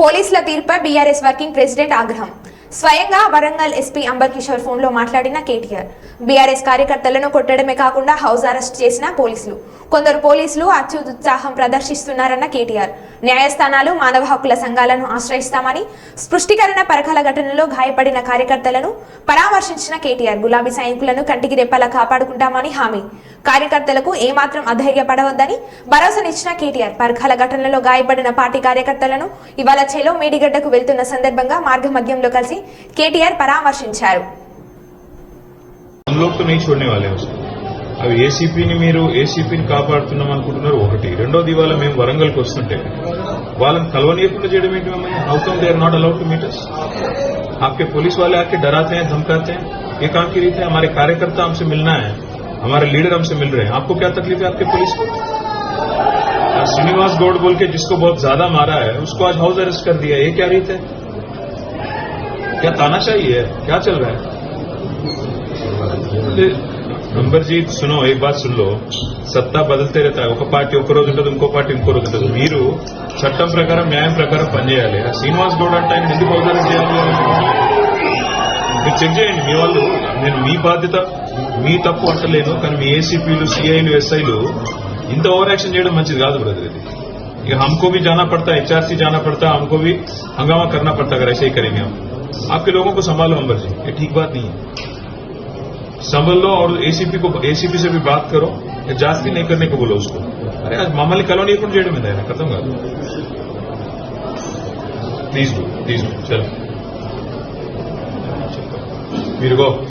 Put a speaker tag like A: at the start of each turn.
A: పోలీసుల తీర్పై BRS working president ఆగ్రహం. స్వయంగా వరంగల్ ఎస్పీ అంబర్ కిషోర్ ఫోన్లో మాట్లాడిన కేటీఆర్. బీఆర్ఎస్ కార్యకర్తలను కొట్టడమే కాకుండా హౌస్ అరెస్ట్ చేసిన పోలీసులు. కొందరు పోలీసులు అత్యుత్సాహం ప్రదర్శిస్తున్నారన్న కేటీఆర్. న్యాయస్థానాలు మానవ హక్కుల సంఘాలను ఆశ్రయిస్తామని స్పృష్టికరణ పరకాల ఘటనలో గాయపడిన కార్యకర్తలను పరామర్శించిన కేటీఆర్ గులాబీ సైనికులను కంటికి రెప్పలా కాపాడుకుంటామని హామీ. కార్యకర్తలకు ఏమాత్రం అధైర్యపడవద్దని భరోసానిచ్చిన కేటీఆర్ పరకాల ఘటనలో గాయపడిన పార్టీ కార్యకర్తలను ఇవాళ చెలో మేడిగడ్డకు వెళ్తున్న సందర్భంగా మార్గ మధ్యంలో కలిసి కేటీఆర్ పరామర్శించారు
B: हम लोग तो नहीं छोड़ने वाले हैं उसको అవి ఏసీపీని మీరు ఏసీపీని కాపాడుతున్నాం అనుకుంటున్నారు ఒకటి రెండోది ఇవాళ మేము వరంగల్కి వస్తుంటే వాళ్ళని కలవనీయకుండా చేయడం ఏంటి మమ్మల్ని how come they are not allowed to meet us आपके पुलिस वाले आके डराते हैं धमकाते हैं ये काम की रीत है हमारे कार्यकर्ता हमसे मिलना है हमारे लीडर हमसे मिल रहे हैं आपको क्या तकलीफ है आपके पुलिस को आज श्रीनिवास गौड़ बोल के जिसको बहुत ज्यादा मारा है उसको आज हाउस अरेस्ट कर दिया ये क्या रीत है क्या तानाशाही है क्या चल रहा है నంబర్జీత్ సునో ఏ బాత్ సున్ లో సత్తా బదిలితే रहता है ఒక పార్టీ ఒక రోజు ఉంటుంది ఇంకో పార్టీ ఇంకో రోజు ఉంటుంది మీరు చట్టం ప్రకారం న్యాయం ప్రకారం పనిచేయాలి ఆ శ్రీనివాస్ గౌడ్ అంటే ఆయన ఎందుకు అవసరం చేయాలి మీరు చెక్ చేయండి మీ వాళ్ళు నేను మీ బాధ్యత మీ తప్పు అంటలేను కానీ మీ ఏసీపీలు సిఐలు ఎస్ఐలు ఇంత ఓవర్ యాక్షన్ చేయడం మంచిది కాదు బ్రదర్ ఇది ఇక हमको भी जाना पड़ता है एचआरसी जाना पड़ता है हमको भी हंगामा करना पड़ता है अगर ऐसे ही करेंगे हम आपके लोगों को संभालो अंबर जी ये ठीक बात नहीं है संभल लो और एसीपी को एसीपी से भी बात करो या जांच भी नहीं करने को बोलो उसको अरे आज మమ్మల్ని కలవనీయకుండా చేయడం మీద ఆయన అర్థం కాదు ప్లీజ్ ప్లీజ్ చలో మీరు గో